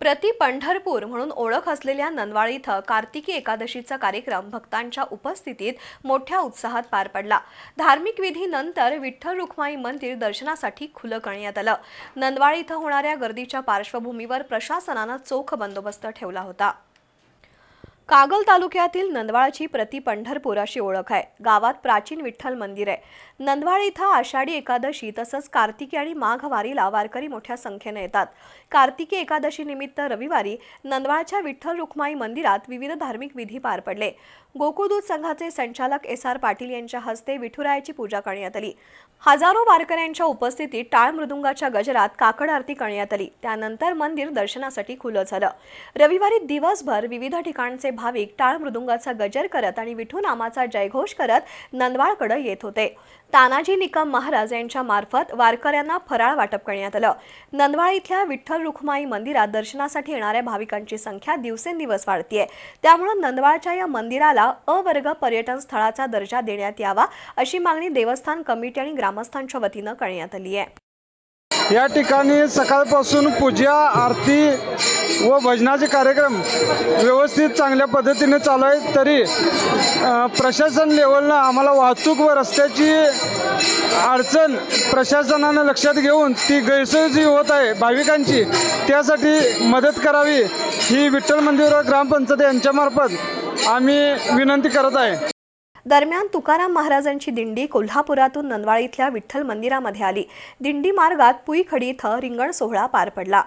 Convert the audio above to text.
प्रति पंढरपूर म्हणून ओळख असलेल्या नंदवाळ इथं कार्तिकी एकादशीचा कार्यक्रम भक्तांच्या उपस्थितीत मोठ्या उत्साहात पार पडला. धार्मिक विधीनंतर विठ्ठल रुक्माई मंदिर दर्शनासाठी खुलं करण्यात आलं. नंदवाळ इथं होणाऱ्या गर्दीच्या पार्श्वभूमीवर प्रशासनानं चोख बंदोबस्त ठेवला होता. कागल तालुक्यातील नंदवाळची प्रति पंढरपूर अशी ओळख आहे. गावात प्राचीन विठ्ठल मंदिर आहे. नंदवाळ इथं आषाढी एकादशी तसंच कार्तिकी आणि माघवारीला वारकरी मोठ्या संख्येने येतात. कार्तिकी एकादशी निमित्त रविवारी नंदवाळच्या विठ्ठल रुक्माई मंदिरात विविध धार्मिक विधी पार पडले. गोकुळदूत संघाचे संचालक एस आर पाटील यांच्या हस्ते विठुरायाची पूजा करण्यात आली. हजारो वारकऱ्यांच्या उपस्थितीत टाळ मृदुंगाच्या गजरात काकड आरती करण्यात आली. त्यानंतर मंदिर दर्शनासाठी खुलं झालं. रविवारी दिवसभर विविध ठिकाणचे भाविक टाळ मृदुंगाचा गजर करत आणि विठू नामाचा जयघोष करत नंदवाळकडे येत होते. तानाजी निकम महाराज यांच्या मार्फत वारकऱ्यांना फराळ वाटप करण्यात आलं. नंदवाळ इथल्या विठ्ठल रुखमाई मंदिरात दर्शनासाठी येणाऱ्या भाविकांची संख्या दिवसेंदिवस वाढतीये. त्यामुळे नंदवाळच्या या मंदिराला अवर्ग पर्यटन स्थळाचा दर्जा देण्यात यावा अशी मागणी देवस्थान कमिटी आणि ग्रामस्थांच्या वतीनं करण्यात आली आहे या ठिकाणी सकाळपासून पूजा आरती व भजनाचे कार्यक्रम व्यवस्थित चांगल्या पद्धतीने चालू आहेत. तरी प्रशासन लेवलनं आम्हाला वाहतूक व रस्त्याची अडचण प्रशासनानं लक्षात घेऊन ती गैरसोय जी होत आहे भाविकांची. त्यासाठी मदत करावी ही विठ्ठल मंदिर व ग्रामपंचायत यांच्यामार्फत आम्ही विनंती करत आहे. दरम्यान तुकाराम महाराजांची दिंडी कोल्हापुरातून नंदवाळीतल्या विठ्ठल मंदिरामध्ये आली. दिंडी मार्गात पुईखडी इथं रिंगण सोहळा पार पडला.